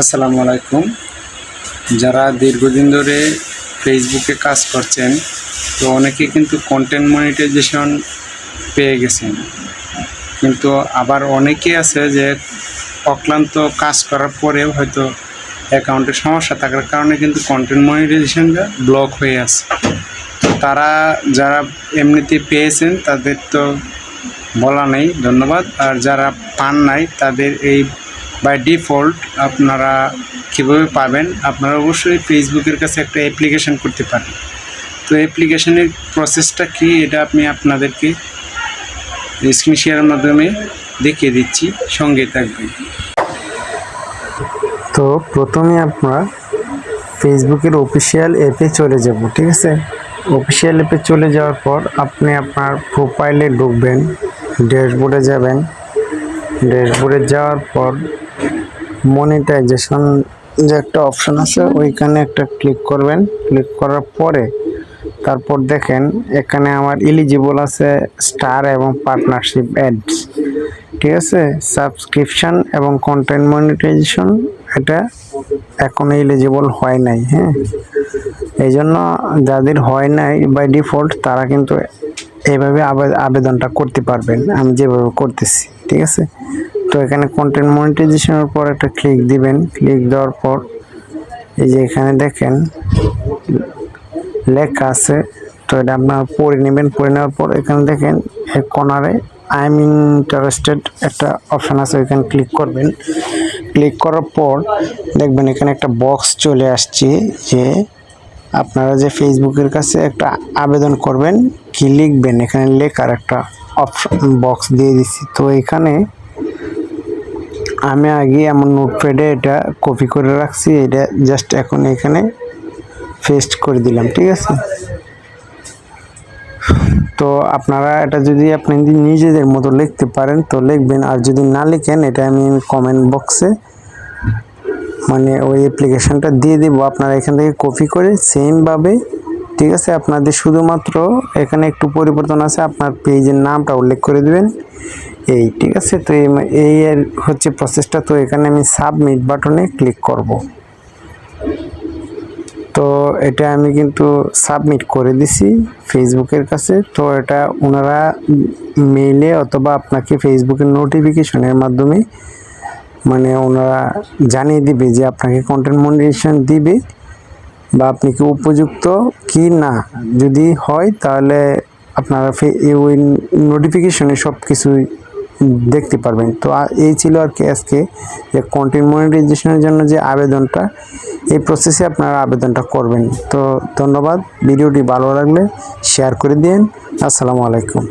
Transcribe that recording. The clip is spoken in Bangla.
আসসালামু আলাইকুম। যারা দীর্ঘদিন ধরে ফেসবুকে কাজ করছেন, তো অনেকে কিন্তু কন্টেন্ট মনিটাইজেশন পেয়ে গেছেন। কিন্তু আবার অনেকে আছে যে অক্লান্ত কাজ করার পরেও হয়তো অ্যাকাউন্টে সমস্যা থাকার কারণে কিন্তু কন্টেন্ট মনিটাইজেশনটা ব্লক হয়ে আছে। তারা যারা এমনিতে পেয়েছেন, তাদের তো বলা নেই, ধন্যবাদ। আর যারা পান নাই, তাদের এই বাই ডিফল্ট আপনারা কীভাবে পাবেন? আপনারা অবশ্যই ফেসবুকের কাছে একটা অ্যাপ্লিকেশান করতে পারেন। তো অ্যাপ্লিকেশানের প্রসেসটা কি? এটা আমি আপনাদেরকে স্ক্রিন শেয়ারের মাধ্যমে দেখিয়ে দিচ্ছি। সঙ্গে থাকবেন। তো প্রথমে আপনারা ফেসবুকের অফিসিয়াল অ্যাপে চলে যাব, ঠিক আছে? অফিসিয়াল অ্যাপে চলে যাওয়ার পর আপনি আপনার প্রোফাইলে ঢুকবেন ড্যাশবোর্ডে যাবেন। ড্যাশবোর্ডে যাওয়ার পর মনিটাইজেশন যে একটা অপশন আছে ওইখানে একটা ক্লিক করবেন। ক্লিক করার পরে তারপর দেখেন এখানে আমার এলিজিবল আছে স্টার এবং পার্টনারশিপ অ্যাডস ঠিক আছে? সাবস্ক্রিপশন এবং কন্টেন্ট মনিটাইজেশন এটা এখনও এলিজিবল হয় নাই হ্যাঁ? এই জন্য যাদের হয় নাই বাই ডিফল্ট তারা কিন্তু এইভাবে আবে- আবেদনটা করতে পারবেন। আমি যেভাবে করতেছি ঠিক আছে? তো এখানে কন্টেন্ট মনিটাইজেশনের উপর একটা ক্লিক দিবেন। ক্লিক দেওয়ার পর এই যে এখানে দেখেন, লেখা আছে। তো এটা আপনার পড়ে নেবেন। পড়ে নেওয়ার পর এখানে দেখেন এক কর্নারে আই এম ইন্টারেস্টেড একটা অপশান আছে, ওইখানে ক্লিক করবেন। ক্লিক করার পর দেখবেন এখানে একটা বক্স চলে আসছে যে আপনারা যে ফেসবুকের কাছে একটা আবেদন করবেন, কি লিখবেন? এখানে লেখার একটা অপশন বক্স দিয়ে দিচ্ছি। তো এখানে আমি আগে আমার নোটপ্যাডে এটা কপি করে রাখছি, এটা জাস্ট এখন এখানে পেস্ট করে দিলাম, ঠিক আছে? তো আপনারা এটা যদি আপনি নিজেদের মতো লিখতে পারেন, তো লিখবেন, আর যদি না লিখেন, এটা আমি কমেন্ট বক্সে মানে ওই অ্যাপ্লিকেশনটা দিয়ে দিব। আপনারা এখান থেকে কপি করে সেমভাবে ঠিক আছে? আপনাদের শুধুমাত্র এখানে একটু পরিবর্তন আছে, আপনার পেজের নামটা উল্লেখ করে দিবেন। এই, ঠিক আছে? তো এই- হচ্ছে প্রসেসটা তো এখানে আমি সাবমিট বাটনে ক্লিক করব। তো এটা আমি কিন্তু সাবমিট করে দিছি ফেসবুকের কাছে। তো এটা ওনারা মেইলে অথবা আপনাকে ফেসবুকের নোটিফিকেশনের মাধ্যমে মানে ওনারা জানিয়ে দিবে যে আপনাকে কন্টেন্ট মনিটাইজেশন দিবে বা আপনি কি উপযুক্ত কি না। যদি হয় তাহলে আপনারা ওই নোটিফিকেশনে সব কিছুই দেখতে পারবেন। তো এই ছিল আর কি আজকে যে কন্টেন্ট মনিটাইজেশনের জন্য যে আবেদনটা, এই প্রসেসে আপনারা আবেদনটা করবেন। তো ধন্যবাদ। ভিডিওটি ভালো লাগলে শেয়ার করে দিন। আসসালামু আলাইকুম।